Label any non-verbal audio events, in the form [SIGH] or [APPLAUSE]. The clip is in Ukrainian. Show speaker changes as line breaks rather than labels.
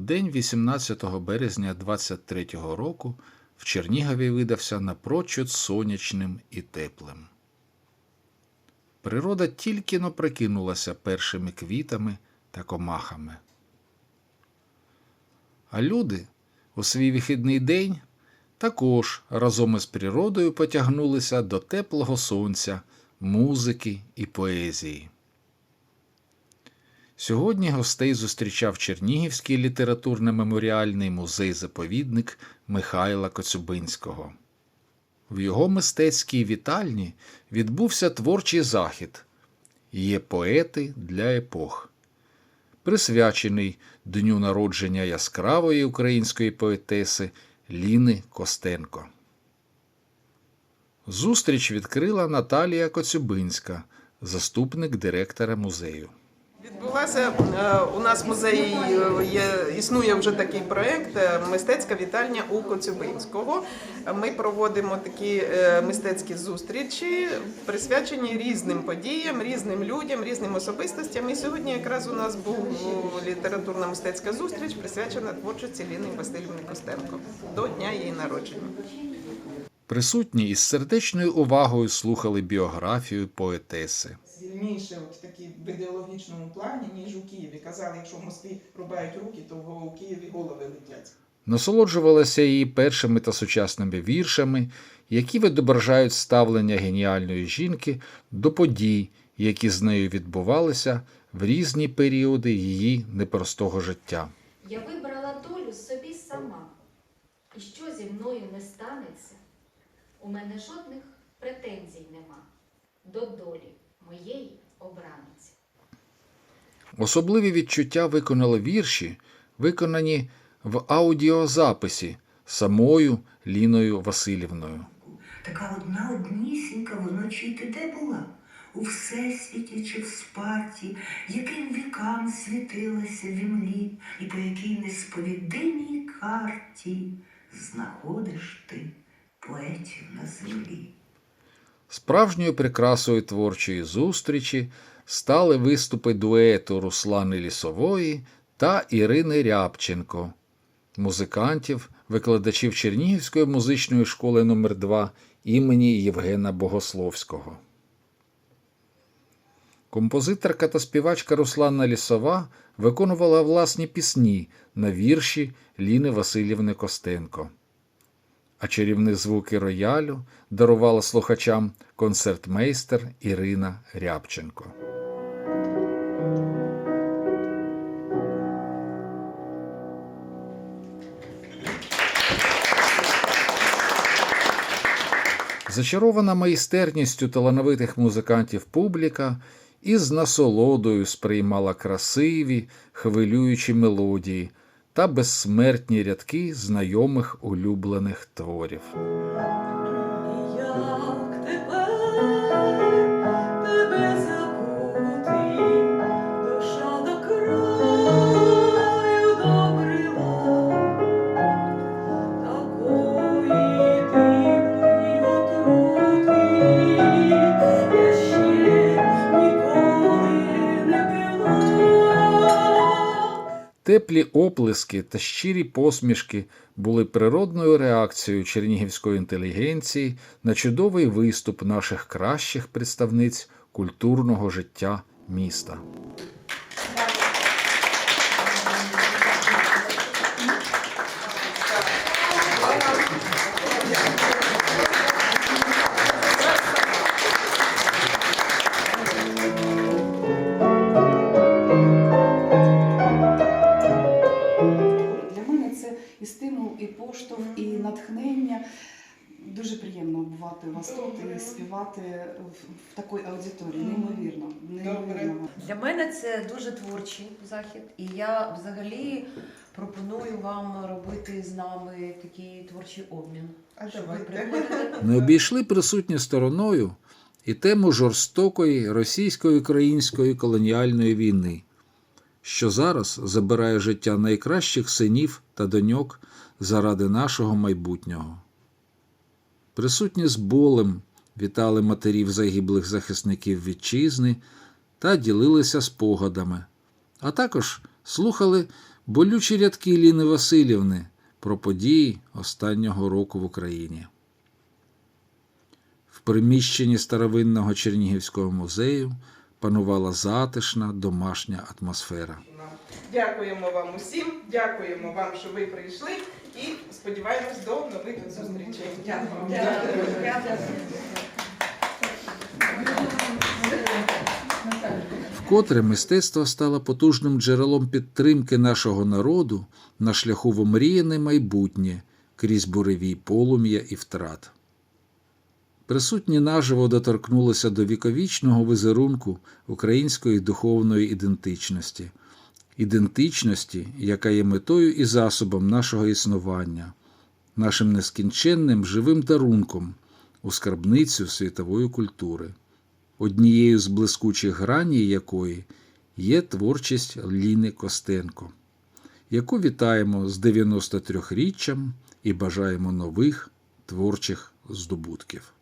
День 18 березня 23-го року в Чернігові видався напрочуд сонячним і теплим. Природа тільки но прикинулася першими квітами та комахами. А люди у свій вихідний день також разом із природою потягнулися до теплого сонця, музики і поезії. Сьогодні гостей зустрічав Чернігівський літературно-меморіальний музей-заповідник Михайла Коцюбинського. В його мистецькій вітальні відбувся творчий захід Є поети для епох, присвячений дню народження яскравої української поетеси Ліни Костенко. Зустріч відкрила Наталія Коцюбинська, заступник директора музею.
Відбулася е, у нас музеї е, є, існує вже такий проект е, Мистецька вітальня у Коцюбинського. Ми проводимо такі е, мистецькі зустрічі, присвячені різним подіям, різним людям, різним особистостям. І сьогодні якраз у нас був літературна мистецька зустріч, присвячена творчості Ліни Васильівни Костенко до дня її народження.
Присутні із сердечною увагою слухали біографію поетеси.
Сильніше от такі в ідеологічному плані, ніж у Києві. Казали, якщо в Москві рубають руки, то у Києві голови летять.
Насолоджувалася її першими та сучасними віршами, які відображають ставлення геніальної жінки до подій, які з нею відбувалися в різні періоди її непростого життя.
Я вибрала долю собі сама, і що зі мною не станеться, у мене жодних претензій нема до долі моєї обраниці.
Особливі відчуття виконали вірші, виконані в аудіозаписі самою Ліною Васильівною.
Така одна однісінька вночі ти де була? У всесвіті чи в спарті, яким вікам світилася в імлі, і по якій несповідимій карті знаходиш ти поетів на землі.
Справжньою прикрасою творчої зустрічі стали виступи дуету Руслани Лісової та Ірини Рябченко, музикантів, викладачів Чернігівської музичної школи номер 2 імені Євгена Богословського. Композиторка та співачка Руслана Лісова виконувала власні пісні на вірші Ліни Васильівни Костенко а чарівні звуки роялю дарувала слухачам концертмейстер Ірина Рябченко. Зачарована майстерністю талановитих музикантів публіка із насолодою сприймала красиві, хвилюючі мелодії та безсмертні рядки знайомих улюблених творів. Теплі оплески та щирі посмішки були природною реакцією чернігівської інтелігенції на чудовий виступ наших кращих представниць культурного життя міста.
Дуже приємно бувати у вас тут і співати в, такій аудиторії. Неймовірно. Неймовірно.
Для мене це дуже творчий захід, і я взагалі пропоную вам робити з нами такий творчий обмін.
А
Щоб ви приходили. [LAUGHS]
Не обійшли присутні стороною і тему жорстокої російсько-української колоніальної війни, що зараз забирає життя найкращих синів та доньок заради нашого майбутнього. Присутні з болем вітали матерів загиблих захисників вітчизни та ділилися спогадами, а також слухали болючі рядки Ліни Васильівни про події останнього року в Україні. В приміщенні старовинного Чернігівського музею панувала затишна домашня атмосфера.
Дякуємо вам усім, дякуємо вам, що ви прийшли, і сподіваємось до нових зустрічей.
Вкотре мистецтво стало потужним джерелом підтримки нашого народу на шляху в омріяне майбутнє крізь буревій полум'я і втрат. Присутні наживо доторкнулися до віковічного візерунку української духовної ідентичності, ідентичності, яка є метою і засобом нашого існування, нашим нескінченним живим дарунком у скарбницю світової культури однією з блискучих граній якої є творчість Ліни Костенко, яку вітаємо з 93-річчям і бажаємо нових творчих здобутків.